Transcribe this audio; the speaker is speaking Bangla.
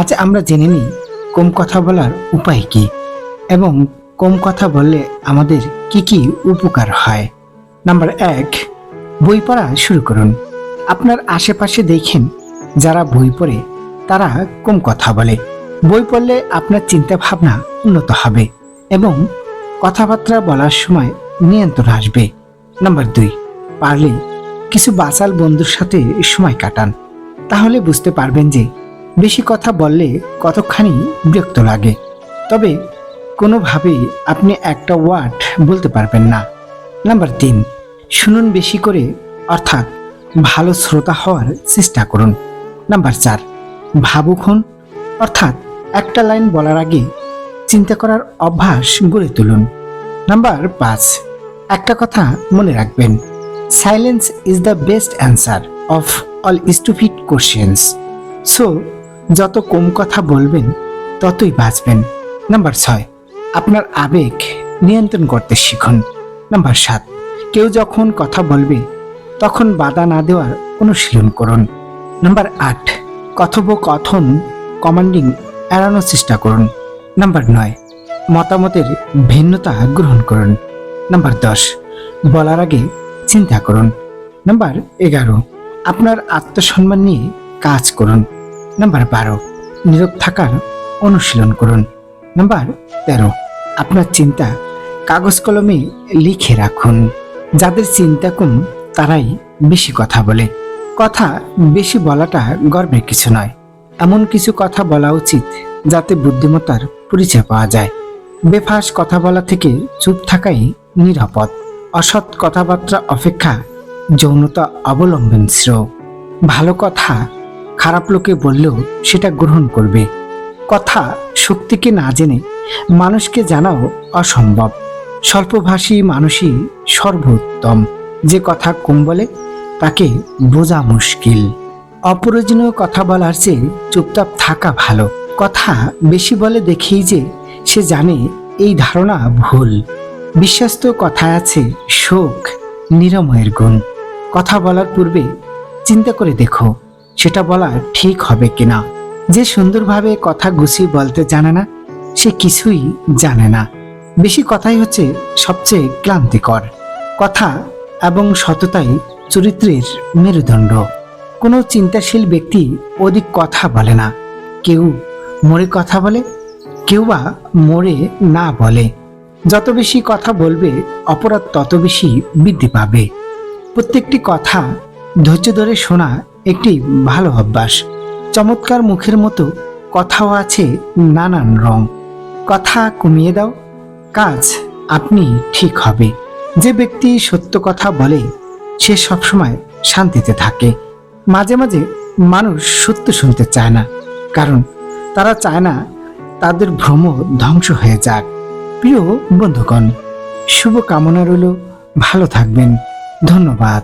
আজ আমরা জেনে নিই কম কথা বলার উপায় কি এবং কম কথা বললে আমাদের কি কি উপকার হয়। নাম্বার এক, বই পড়া শুরু করুন। আপনার আশেপাশে দেখেন যারা বই পড়ে, তারা কম কথা বলে। বই পড়লে আপনার চিন্তা ভাবনা উন্নত হবে এবং কথাবার্তা বলার সময় নিয়ন্ত্রণ আসবে। নাম্বার দুই, পারলে কিছু বাচাল বন্ধুর সাথে সময় কাটান। তাহলে বুঝতে পারবেন যে বেশি কথা বললে কতখানি বিরক্ত লাগে। তবে কোনোভাবেই আপনি একটা ওয়ার্ড বলতে পারবেন না। নাম্বার তিন, শুনুন বেশি করে, অর্থাৎ ভালো শ্রোতা হওয়ার চেষ্টা করুন। নাম্বার চার, ভাবুক হন, অর্থাৎ একটা লাইন বলার আগে চিন্তা করার অভ্যাস গড়ে তুলুন। নাম্বার পাঁচ, একটা কথা মনে রাখবেন silence is the best answer of all stupid questions so যত কম কথা বলবেন, ততই বাঁচবেন। নাম্বার ছয়, আপনার আবেগ নিয়ন্ত্রণ করতে শিখুন। নাম্বার সাত, কেউ যখন কথা বলবে, তখন বাধা না দেওয়ার অনুশীলন করুন। নাম্বার আট, কথোপকথন কমান্ডিং এড়ানোর চেষ্টা করুন। নাম্বার নয়, মতামতের ভিন্নতা গ্রহণ করুন। নাম্বার দশ, বলার আগে চিন্তা করুন। নাম্বার এগারো, আপনার আত্মসম্মান নিয়ে কাজ করুন। নাম্বার বারো নীরব থাকার অনুশীলন করুন। নাম্বার তেরো, আপনার চিন্তা কাগজ কলমে লিখে রাখুন। যাদের চিন্তা কম, তারাই বেশি কথা বলে। কথা বেশি বলাটা গর্বের কিছু নয়। এমন কিছু কথা বলা উচিত যাতে বুদ্ধিমত্তার পরিচয় পাওয়া যায়। বেফাস কথা বলা থেকে চুপ থাকাই নিরাপদ। অসৎ কথাবার্তা অপেক্ষা যৌনতা অবলম্বনশীল। ভালো কথা খারাপ লোকে বললেও সেটা গ্রহণ করবে। কথা শক্তিকে না জেনে মানুষকে জানাও অসম্ভব। স্বল্পভাষী মানুষই সর্বোত্তম। যে কথা কম বলে, তাকে বোঝা মুশকিল। অপ্রয়োজনীয় কথা বলার চেয়ে চুপচাপ থাকা ভালো। কথা বেশি বলে দেখেই যে সে জানে এই ধারণা ভুল। বিশ্বাস্ত কথায় আছে শোক, নিরাময়ের গুণ। কথা বলার পূর্বে চিন্তা করে দেখো। সেটা বলা ঠিক হবে কিনা? যে সুন্দরভাবে কথা গুছিয়ে বলতে জানে না, সে কিছুই জানে না। বেশি কথাই হচ্ছে সবচেয়ে ক্লান্তিকর। কথা এবং সততাই চরিত্রের মেরুদণ্ড। কোনো চিন্তাশীল ব্যক্তি অধিক কথা বলে না। কেউ মরে কথা বলে, কেউ বা মরে না বলে। যত বেশি কথা বলবে, অপরাধ তত বেশি বৃদ্ধি পাবে। প্রত্যেকটি কথা ধৈর্য ধরে শোনা একটি ভালো অভ্যাস। চমৎকার মুখের মতো কথাও আছে নানান রং। কথা কমিয়ে দাও, কাজ আপনি ঠিক হবে। যে ব্যক্তি সত্য কথা বলে, সে সবসময় শান্তিতে থাকে। মাঝে মাঝে মানুষ সত্য শুনতে চায় না, কারণ তারা চায় না তাদের ভ্রম ধ্বংস হয়ে যাক। প্রিয় বন্ধুগণ শুভ কামনা রইল। ভালো থাকবেন। ধন্যবাদ।